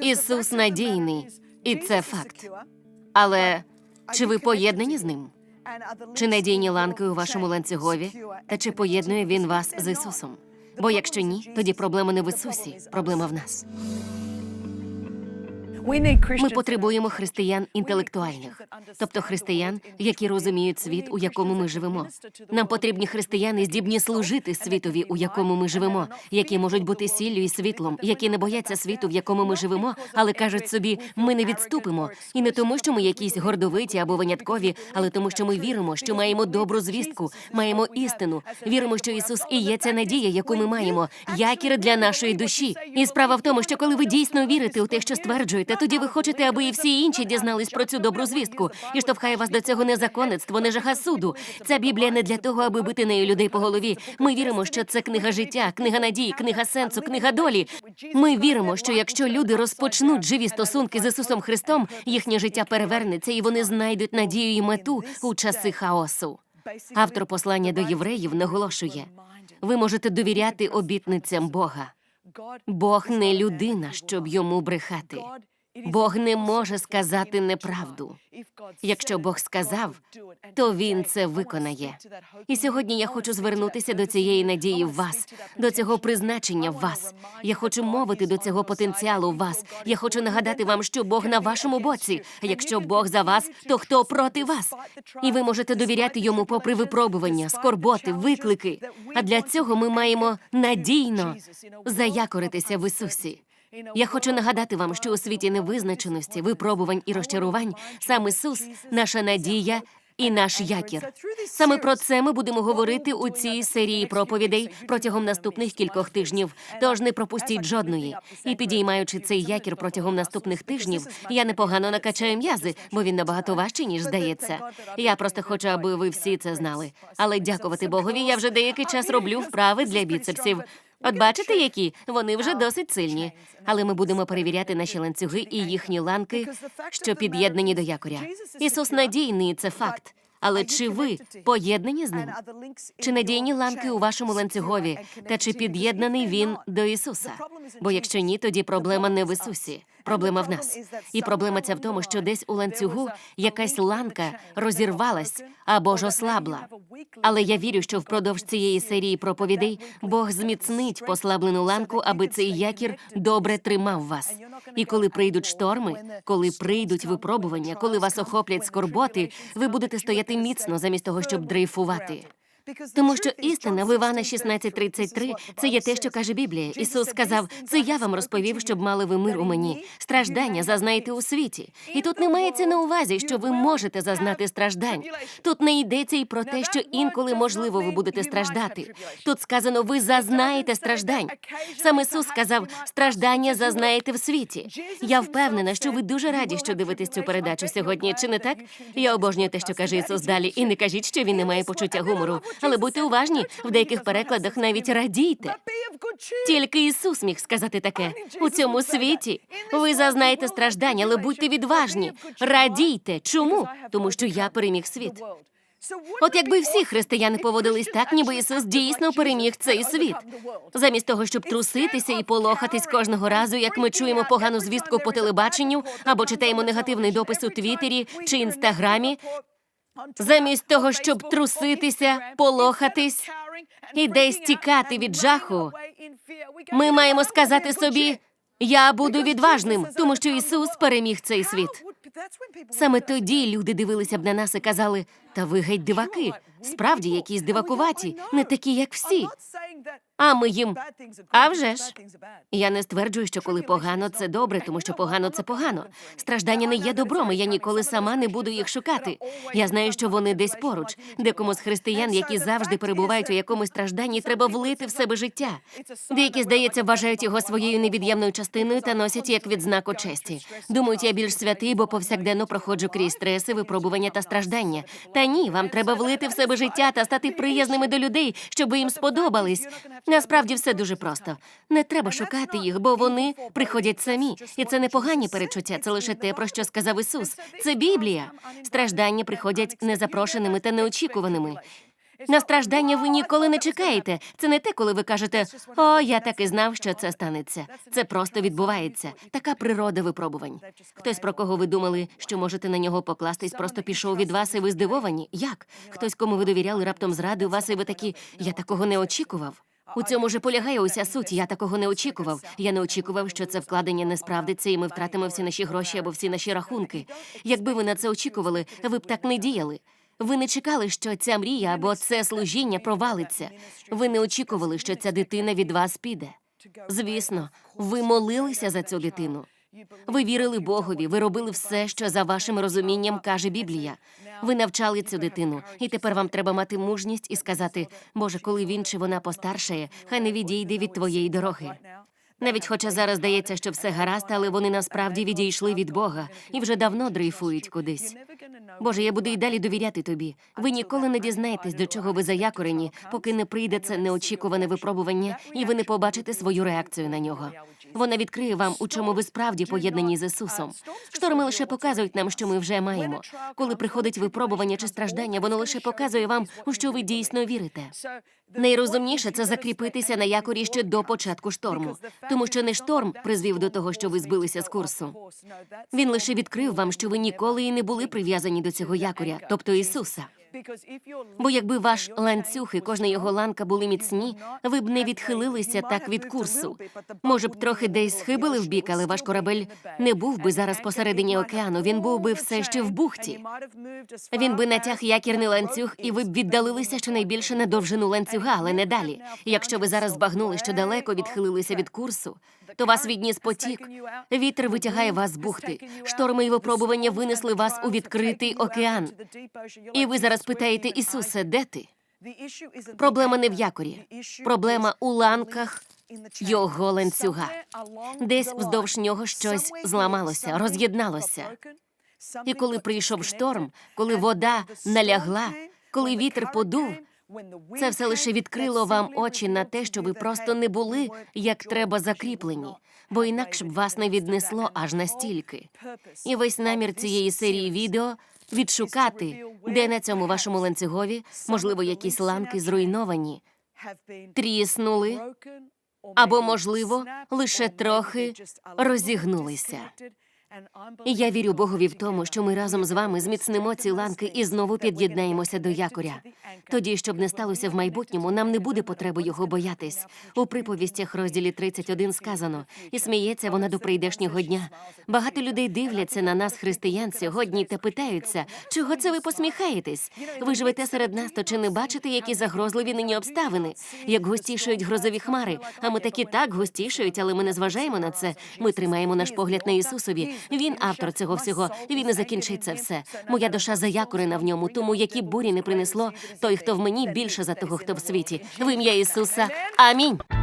Ісус надійний, і це факт. Але чи ви поєднані з ним? Чи надійні ланки у вашому ланцюгові? Та чи поєднує він вас з Ісусом? Бо якщо ні, тоді проблема не в Ісусі, проблема в нас. Ми потребуємо християн інтелектуальних, тобто християн, які розуміють світ, у якому ми живемо. Нам потрібні християни, здібні служити світові, у якому ми живемо, які можуть бути сіллю і світлом, які не бояться світу, в якому ми живемо, але кажуть собі, ми не відступимо. І не тому, що ми якісь гордовиті або виняткові, але тому, що ми віримо, що маємо добру звістку, маємо істину. Віримо, що Ісус і є ця надія, яку ми маємо, якір для нашої душі. І справа в тому, що коли ви дійсно вірите у те, що стверджуєте, тоді ви хочете, аби і всі інші дізнались про цю добру звістку. І штовхає вас до цього незаконництво, не жаха суду. Ця Біблія не для того, аби бити нею людей по голові. Ми віримо, що це книга життя, книга надії, книга сенсу, книга долі. Ми віримо, що якщо люди розпочнуть живі стосунки з Ісусом Христом, їхнє життя перевернеться, і вони знайдуть надію і мету у часи хаосу. Автор послання до євреїв наголошує: ви можете довіряти обітницям Бога. Бог не людина, щоб йому брехати. Бог не може сказати неправду. Якщо Бог сказав, то він це виконає. І сьогодні я хочу звернутися до цієї надії в вас, до цього призначення в вас. Я хочу мовити до цього потенціалу в вас. Я хочу нагадати вам, що Бог на вашому боці. Якщо Бог за вас, то хто проти вас? І ви можете довіряти йому попри випробування, скорботи, виклики. А для цього ми маємо надійно заякоритися в Ісусі. Я хочу нагадати вам, що у світі невизначеності, випробувань і розчарувань сам Ісус наша надія і наш якір. Саме про це ми будемо говорити у цій серії проповідей протягом наступних кількох тижнів. Тож не пропустіть жодної. І підіймаючи цей якір протягом наступних тижнів, я непогано накачаю м'язи, бо він набагато важчий, ніж здається. Я просто хочу, аби ви всі це знали. Але дякувати Богові, я вже деякий час роблю вправи для біцепсів. От бачите, які вони вже досить сильні. Але ми будемо перевіряти наші ланцюги і їхні ланки, що під'єднані до якоря. Ісус надійний, це факт. Але чи ви поєднані з ним? Чи надійні ланки у вашому ланцюгові, та чи під'єднаний він до Ісуса? Бо якщо ні, тоді проблема не в Ісусі, проблема в нас. І проблема ця в тому, що десь у ланцюгу якась ланка розірвалась або ж ослабла. Але я вірю, що впродовж цієї серії проповідей Бог зміцнить послаблену ланку, аби цей якір добре тримав вас. І коли прийдуть шторми, коли прийдуть випробування, коли вас охоплять скорботи, ви будете стояти міцно замість того, щоб дрейфувати. Тому що істина в Івана 16.33 – це є те, що каже Біблія. Ісус сказав: це я вам розповів, щоб мали ви мир у мені. Страждання зазнаєте у світі. І тут не мається на увазі, що ви можете зазнати страждань. Тут не йдеться і про те, що інколи можливо ви будете страждати. Тут сказано, ви зазнаєте страждань. Сам Ісус сказав, страждання зазнаєте в світі. Я впевнена, що ви дуже раді, що дивитесь цю передачу сьогодні. Чи не так? Я обожнюю те, що каже Ісус далі, і не кажіть, що він не має почуття гумору. Але будьте уважні, в деяких перекладах навіть радійте. Тільки Ісус міг сказати таке у цьому світі. Ви зазнаєте страждань, але будьте відважні. Радійте. Чому? Тому що я переміг світ. От якби всі християни поводились так, ніби Ісус дійсно переміг цей світ. Замість того, щоб труситися і полохатись кожного разу, як ми чуємо погану звістку по телебаченню або читаємо негативний допис у Твіттері чи інстаграмі. Замість того, щоб труситися, полохатись і десь тікати від жаху, ми маємо сказати собі: я буду відважним, тому що Ісус переміг цей світ. Саме тоді люди дивилися б на нас і казали: та ви геть диваки, справді якісь дивакуваті, не такі, як всі. А ми їм а вже ж я не стверджую, що коли погано, це добре, тому що погано це погано. Страждання не є добром, і я ніколи сама не буду їх шукати. Я знаю, що вони десь поруч. Декому з християн, які завжди перебувають у якомусь стражданні, треба влити в себе життя. Деякі, здається, вважають його своєю невід'ємною частиною та носять як відзнаку честі. Думають, я більш святий, бо повсякденно проходжу крізь стреси, випробування та страждання. Та ні, вам треба влити в себе життя та стати приязними до людей, щоб ви їм сподобались. Насправді все дуже просто. Не треба шукати їх, бо вони приходять самі. І це не погані перечуття, це лише те, про що сказав Ісус. Це Біблія. Страждання приходять незапрошеними та неочікуваними. На страждання ви ніколи не чекаєте. Це не те, коли ви кажете О, я так і знав, що це станеться. Це просто відбувається. Така природа випробувань. Хтось, про кого ви думали, що можете на нього покластись, просто пішов від вас, і ви здивовані. Як? Хтось, кому ви довіряли, раптом зрадив вас, і ви такі я такого не очікував. У цьому ж полягає уся суть. Я такого не очікував. Я не очікував, що це вкладення не справдиться, і ми втратимо всі наші гроші або всі наші рахунки. Якби ви на це очікували, ви б так не діяли. Ви не чекали, що ця мрія або це служіння провалиться. Ви не очікували, що ця дитина від вас піде. Звісно, ви молилися за цю дитину. Ви вірили Богові, ви робили все, що за вашим розумінням каже Біблія. Ви навчали цю дитину, і тепер вам треба мати мужність і сказати: Боже, коли він чи вона постаршає, хай не відійде від твоєї дороги. Навіть хоча зараз здається, що все гаразд, але вони насправді відійшли від Бога і вже давно дрейфують кудись. Боже, я буду й далі довіряти тобі. Ви ніколи не дізнаєтесь, до чого ви заякорені, поки не прийде це неочікуване випробування, і ви не побачите свою реакцію на нього. Вона відкриє вам, у чому ви справді поєднані з Ісусом. Шторми лише показують нам, що ми вже маємо. Коли приходить випробування чи страждання, воно лише показує вам, у що ви дійсно вірите. Найрозумніше це закріпитися на якорі ще до початку шторму, тому що не шторм призвів до того, що ви збилися з курсу. Він лише відкрив вам, що ви ніколи і не були прив'язані до цього якоря, тобто Ісуса. Бо якби ваш ланцюг і кожна його ланка були міцні, ви б не відхилилися так від курсу. Може б трохи десь схибили в бік, але ваш корабель не був би зараз посередині океану. Він був би все ще в бухті. Він би натяг якірний ланцюг, і ви б віддалилися щонайбільше на довжину ланцюга, але не далі. Якщо ви зараз збагнули, що далеко відхилилися від курсу, то вас відніс потік. Вітер витягає вас з бухти. Шторми і випробування винесли вас у відкритий океан. І ви зараз питаєте, Ісусе, де ти? Проблема не в якорі. Проблема у ланках його ланцюга. Десь вздовж нього щось зламалося, роз'єдналося. І коли прийшов шторм, коли вода налягла, коли вітер подув, це все лише відкрило вам очі на те, що ви просто не були як треба закріплені, бо інакше б вас не віднесло аж настільки. І весь намір цієї серії відео відшукати, де на цьому вашому ланцюгові, можливо, якісь ланки зруйновані, тріснули, або, можливо, лише трохи розігнулися. І я вірю Богові в тому, що ми разом з вами зміцнимо ці ланки і знову під'єднаємося до якоря. Тоді, щоб не сталося в майбутньому, нам не буде потреби його боятись. У приповістях розділі 31 сказано, і сміється вона до прийдешнього дня. Багато людей дивляться на нас, християн, сьогодні та питаються, чого це ви посміхаєтесь? Ви живете серед нас, то чи не бачите, які загрозливі нині обставини? Як густішають грозові хмари, а ми такі так густішають, але ми не зважаємо на це. Ми тримаємо наш погляд на Ісусові. Він автор цього всього. Він і закінчить це все. Моя душа заякорена в ньому. Тому які бурі не принесло, той, хто в мені більше за того, хто в світі. В ім'я Ісуса. Амінь.